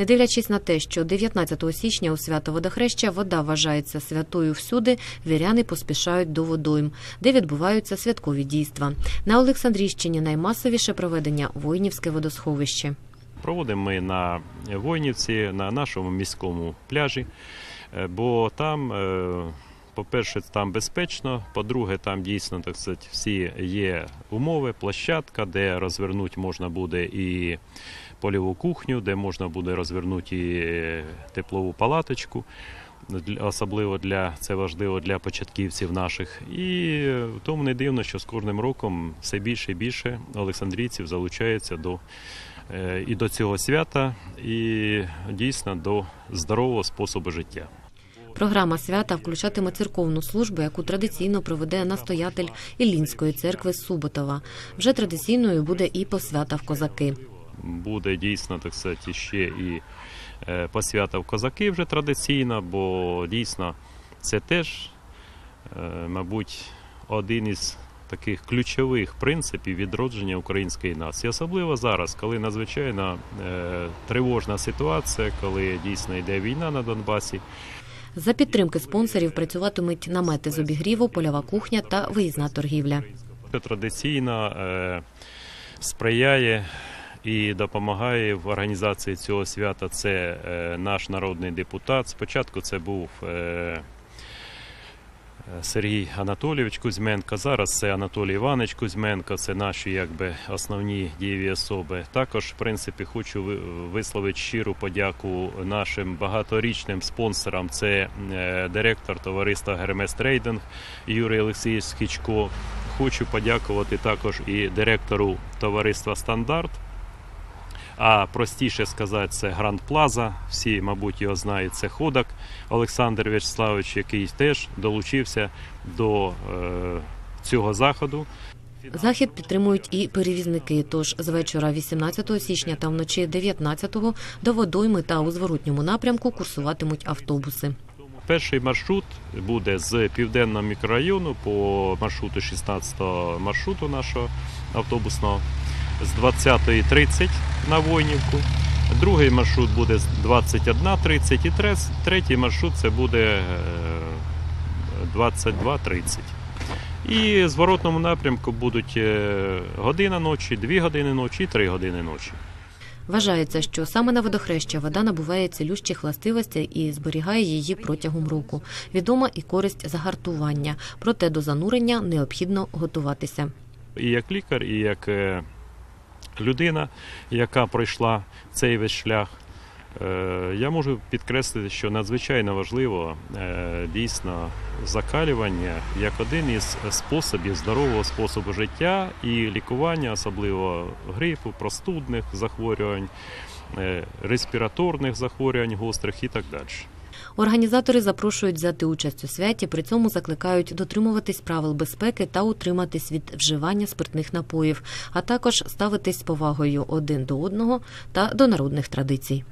Не дивлячись на те, що 19 січня у свято водохреща вода вважається святою всюди, віряни поспішають до водойм, де відбуваються святкові дійства. На Олександрійщині наймасовіше проведення воїнівське водосховище. Проводимо ми на Войнівці, на нашому міському пляжі, е, бо там, е, по-перше, там безпечно, по-друге, там дійсно так сказати, всі є умови, площадка, де розвернути можна буде і польову кухню, де можна буде розвернути і теплову палаточку. Особливо для це важливо для початківців наших, і тому не дивно, що з кожним роком все більше і більше олександрійців залучається до е, і до цього свята, і дійсно до здорового способу життя. Програма свята включатиме церковну службу, яку традиційно проведе настоятель Іллінської церкви Суботова. Вже традиційною буде і посвята в козаки. Буде дійсно так сказати, ще і е, посвята в козаки вже традиційна, бо дійсно це теж, е, мабуть, один із таких ключових принципів відродження української нації. Особливо зараз, коли надзвичайно е, тривожна ситуація, коли дійсно йде війна на Донбасі. За підтримки спонсорів працюватимуть намети з обігріву, польова кухня та виїзна торгівля. Традиційна е, сприяє і допомагає в організації цього свята. Це е, наш народний депутат. Спочатку це був е, Сергій Анатолійович Кузьменко. Зараз це Анатолій Іванович Кузьменко. Це наші якби основні дієві особи. Також, в принципі, хочу висловити щиру подяку нашим багаторічним спонсорам. Це е, директор товариства Гермес Трейдинг Юрій Олексійович Скічко. Хочу подякувати також і директору товариства Стандарт. А простіше сказати, це Гранд Плаза. Всі, мабуть, його знають. Це Ходак Олександр Вячеславович, який теж долучився до е, цього заходу. Захід підтримують і перевізники. Тож з вечора 18 січня та вночі 19-го до водойми та у зворотньому напрямку курсуватимуть автобуси. Перший маршрут буде з південного мікрорайону по маршруту 16-го маршруту нашого автобусного з 20.30 на Войнівку. Другий маршрут буде з 21.30 і третій маршрут це буде е, 22.30. І в зворотному напрямку будуть е, година ночі, 2 години ночі і 3 години ночі. Вважається, що саме на водохреща вода набуває цілющих властивостей і зберігає її протягом року. Відома і користь загартування, проте до занурення необхідно готуватися. і як лікар, і як е, людина, яка пройшла цей весь шлях. Е, Я можу підкреслити, що надзвичайно важливо е, дійсно закалювання як один із способів здорового способу життя і лікування, особливо грипу, простудних захворювань, е, респіраторних захворювань гострих і так далі. Організатори запрошують взяти участь у святі, при цьому закликають дотримуватись правил безпеки та утриматись від вживання спиртних напоїв, а також ставитись з повагою один до одного та до народних традицій.